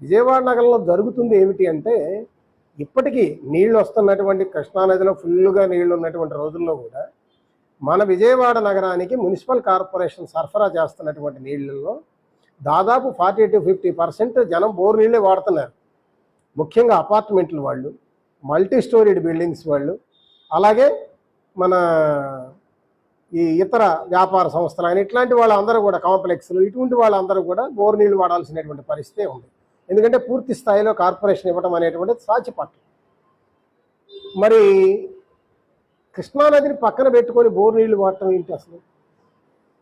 విజయవాడ నగరంలో జరుగుతుంది ఏమిటి అంటే ఇప్పటికీ నీళ్ళు వస్తున్నటువంటి కృష్ణానదిలో ఫుల్గా నీళ్ళు ఉన్నటువంటి రోజుల్లో కూడా మన విజయవాడ నగరానికి మున్సిపల్ కార్పొరేషన్ సరఫరా చేస్తున్నటువంటి నీళ్ళల్లో దాదాపు ఫార్టీ టు ఫిఫ్టీ పర్సెంట్ జనం బోర్ నీళ్ళే వాడుతున్నారు. ముఖ్యంగా అపార్ట్మెంట్లు వాళ్ళు మల్టీ స్టోరీడ్ బిల్డింగ్స్ వాళ్ళు అలాగే మన ఈ ఇతర వ్యాపార సంస్థలు అని ఇట్లాంటి వాళ్ళందరూ కూడా కాంప్లెక్స్లు ఇటువంటి వాళ్ళందరూ కూడా బోర్ నీళ్ళు వాడాల్సినటువంటి పరిస్థితి ఉంది. ఎందుకంటే పూర్తి స్థాయిలో కార్పొరేషన్ ఇవ్వడం అనేటువంటిది సాధ్యపట్ల మరి కృష్ణానదిని పక్కన పెట్టుకొని బోర్ నీళ్ళు వాడటం ఏంటి అసలు?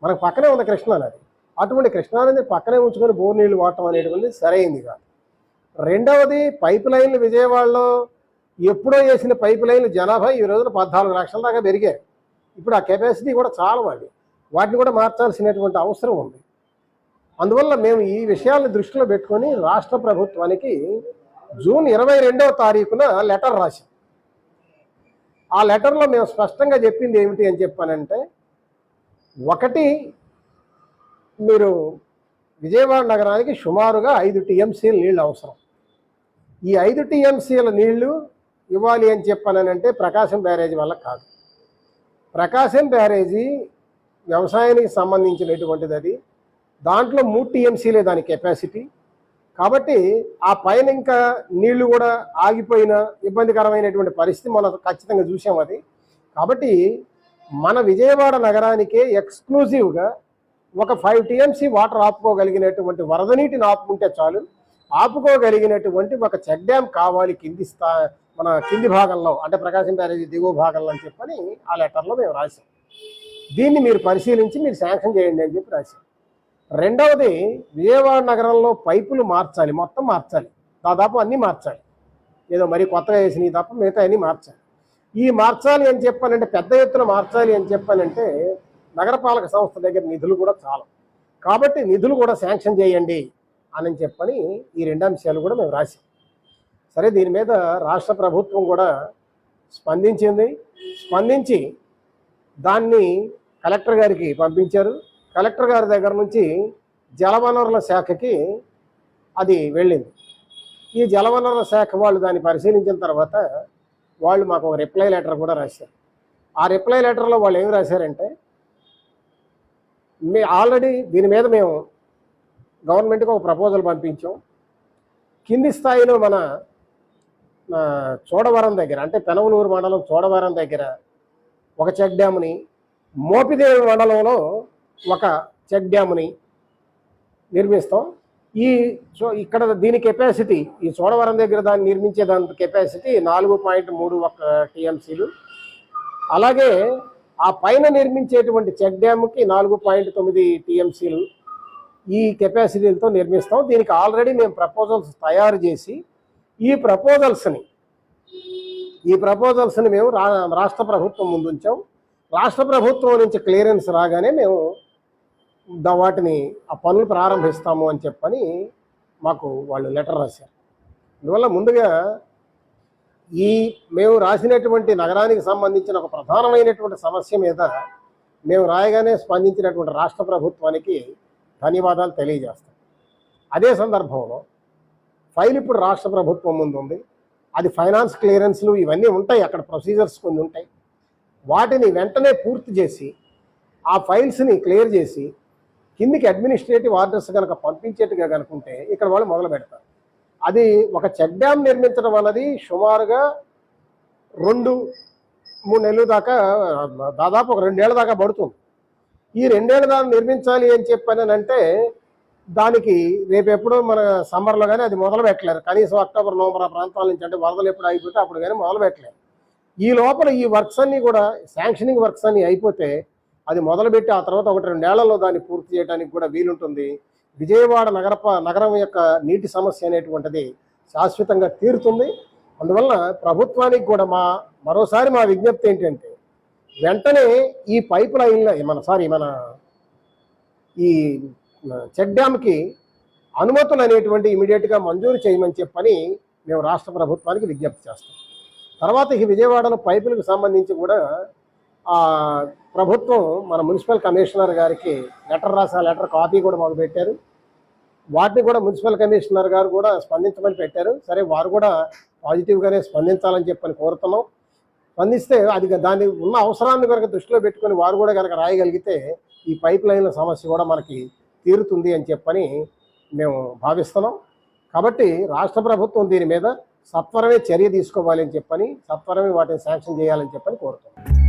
మనకు పక్కనే ఉంది కృష్ణానది. అటువంటి కృష్ణానదిని పక్కనే ఉంచుకొని బోర్ నీళ్ళు వాడటం అనేటువంటిది సరైంది కాదు. రెండవది పైప్ లైన్లు విజయవాడలో ఎప్పుడో వేసిన పైప్ లైన్లు జనాభా ఈ రోజున పద్నాలుగు లక్షల దాకా పెరిగాయి. ఇప్పుడు ఆ కెపాసిటీ కూడా చాలా అవి వాటిని కూడా మార్చాల్సినటువంటి అవసరం ఉంది. అందువల్ల మేము ఈ విషయాలను దృష్టిలో పెట్టుకొని రాష్ట్ర ప్రభుత్వానికి జూన్ ఇరవై రెండవ తారీఖున లెటర్ రాశాం. ఆ లెటర్లో మేము స్పష్టంగా చెప్పింది ఏమిటి అని చెప్పానంటే ఒకటి మీరు విజయవాడ నగరానికి సుమారుగా ఐదు టీఎంసీల నీళ్ళు అవసరం. ఈ ఐదు టీఎంసీల నీళ్ళు ఇవ్వాలి అని చెప్పానంటే ప్రకాశం బ్యారేజ్ వల్ల కాదు. ప్రకాశం బ్యారేజీ వ్యవసాయానికి సంబంధించినటువంటిది అది. దాంట్లో మూడు టీఎంసీలే దాని కెపాసిటీ. కాబట్టి ఆ పైన ఇంకా నీళ్ళు కూడా ఆగిపోయిన ఇబ్బందికరమైనటువంటి పరిస్థితి మనం ఖచ్చితంగా చూసాం అది. కాబట్టి మన విజయవాడ నగరానికే ఎక్స్క్లూజివ్గా ఒక ఫైవ్ టీఎంసీ వాటర్ ఆపుకోగలిగినటువంటి వరద నీటిని ఆపుకుంటే చాలు. ఆపుకోగలిగినటువంటి ఒక చెక్ డ్యామ్ కావాలి కింది స్థా మన కింది భాగంలో అంటే ప్రకాశం బ్యారేజీ దిగువ భాగంలో అని చెప్పని ఆ లెటర్లో మేము రాసాం దీన్ని మీరు పరిశీలించి మీరు శాంక్షన్ చేయండి అని చెప్పి రాశాం. రెండవది విజయవాడ నగరంలో పైపులు మార్చాలి మొత్తం మార్చాలి. దాదాపు అన్నీ మార్చాలి. ఏదో మరి కొత్తగా వేసినవి తప్ప మిగతా అన్నీ మార్చాలి. ఈ మార్చాలి అని చెప్పానంటే పెద్ద ఎత్తున మార్చాలి అని చెప్పానంటే నగరపాలక సంస్థ దగ్గర నిధులు కూడా చాలా. కాబట్టి నిధులు కూడా శాంక్షన్ చేయండి అని చెప్పని ఈ రెండు అంశాలు కూడా మేము రాసాం సరే దీని మీద రాష్ట్ర ప్రభుత్వం కూడా స్పందించింది. స్పందించి దాన్ని కలెక్టర్ గారికి పంపించారు. కలెక్టర్ గారి దగ్గర నుంచి జలవనరుల శాఖకి అది వెళ్ళింది. ఈ జలవనరుల శాఖ వాళ్ళు దాన్ని పరిశీలించిన తర్వాత వాళ్ళు మాకు ఒక రిప్లై లెటర్ కూడా రాశారు. ఆ రిప్లై లెటర్లో వాళ్ళు ఏం రాశారంటే మే ఆల్రెడీ దీని మీద మేము గవర్నమెంట్కి ఒక ప్రపోజల్ పంపించాం. కింది స్థాయిలో మన చోడవరం దగ్గర అంటే పెనవలూరు మండలం చోడవరం దగ్గర ఒక చెక్ డ్యామ్ని మోపిదేవి మండలంలో ఒక చెక్ డ్యామ్ని నిర్మిస్తాం. ఈ సో ఇక్కడ దీని కెపాసిటీ ఈ చోడవరం దగ్గర దాన్ని నిర్మించే దాని కెపాసిటీ నాలుగు పాయింట్ మూడు ఒక టీఎంసీలు. అలాగే ఆ పైన నిర్మించేటువంటి చెక్ డ్యామ్కి నాలుగు పాయింట్ తొమ్మిది టీఎంసీలు ఈ కెపాసిటీలతో నిర్మిస్తాం. దీనికి ఆల్రెడీ మేము ప్రపోజల్స్ తయారు చేసి ఈ ప్రపోజల్స్ని ఈ ప్రపోజల్స్ని మేము రా రాష్ట్ర ప్రభుత్వం ముందుంచాం. రాష్ట్ర ప్రభుత్వం నుంచి క్లియరెన్స్ రాగానే మేము దా- వాటిని ఆ పనులు ప్రారంభిస్తాము అని చెప్పని మాకు వాళ్ళు లెటర్ రాశారు. అందువల్ల ముందుగా ఈ మేము రాసినటువంటి నగరానికి సంబంధించిన ఒక ప్రధానమైనటువంటి సమస్య మీద మేము రాయగానే స్పందించినటువంటి రాష్ట్ర ప్రభుత్వానికి ధన్యవాదాలు తెలియజేస్తాం. అదే సందర్భంలో ఫైల్ ఇప్పుడు రాష్ట్ర ప్రభుత్వం ముందు ఉంది. అది ఫైనాన్స్ క్లియరెన్స్లు ఇవన్నీ ఉంటాయి. అక్కడ ప్రొసీజర్స్ కొన్ని ఉంటాయి. వాటిని వెంటనే పూర్తి చేసి ఆ ఫైల్స్ని క్లియర్ చేసి కిందికి అడ్మినిస్ట్రేటివ్ ఆర్డర్స్ కనుక పంపించేట్టుగా కనుకుంటే ఇక్కడ వాళ్ళు మొదలు పెడతారు. అది ఒక చెక్ డ్యామ్ నిర్మించడం అన్నది సుమారుగా రెండు మూడు నెలల దాకా దాదాపు ఒక రెండేళ్ళ దాకా పడుతుంది. ఈ రెండేళ్ళ దాకా నిర్మించాలి అని చెప్పానంటే దానికి రేపు ఎప్పుడో మన సమ్మర్లో కానీ అది మొదలు పెట్టలేరు. కనీసం అక్టోబర్ నవంబర్ ఆ ప్రాంతాల నుంచి అంటే వరదలు ఎప్పుడు అయిపోతే అప్పుడు కానీ మొదలు పెట్టలేరు. ఈ లోపల ఈ వర్క్స్ అన్నీ కూడా శాంక్షనింగ్ వర్క్స్ అన్నీ అయిపోతే అది మొదలుపెట్టి ఆ తర్వాత ఒకటి రెండేళ్ళలో దాన్ని పూర్తి చేయడానికి కూడా వీలుంటుంది. విజయవాడ నగరప నగరం యొక్క నీటి సమస్య అనేటువంటిది శాశ్వతంగా తీరుతుంది. అందువల్ల ప్రభుత్వానికి కూడా మా మరోసారి మా విజ్ఞప్తి ఏంటంటే వెంటనే ఈ పైప్ లైన్ల మన సారీ మన ఈ చెక్ డ్యామ్కి అనుమతులు అనేటువంటి ఇమీడియట్గా మంజూరు చేయమని చెప్పని మేము రాష్ట్ర ప్రభుత్వానికి విజ్ఞప్తి చేస్తాం. తర్వాత ఈ విజయవాడలో పైపులకు సంబంధించి కూడా ప్రభుత్వం మన మున్సిపల్ కమిషనర్ గారికి లెటర్ రాసి ఆ లెటర్ కాపీ కూడా మాకు పెట్టారు. వాటిని కూడా మున్సిపల్ కమిషనర్ గారు కూడా స్పందించమని పెట్టారు. సరే వారు కూడా పాజిటివ్గానే స్పందించాలని చెప్పని కోరుతున్నాం. స్పందిస్తే అది దాని ఉన్న అవసరాన్ని కనుక దృష్టిలో పెట్టుకొని వారు కూడా కనుక రాయగలిగితే ఈ పైప్ లైన్ల సమస్య కూడా మనకి తీరుతుంది అని చెప్పని మేము భావిస్తున్నాం. కాబట్టి రాష్ట్ర ప్రభుత్వం దీని మీద సత్వరమే చర్య తీసుకోవాలి అని చెప్పని సత్వరమే వాటిని శాంక్షన్ చేయాలని చెప్పని కోరుతున్నాం.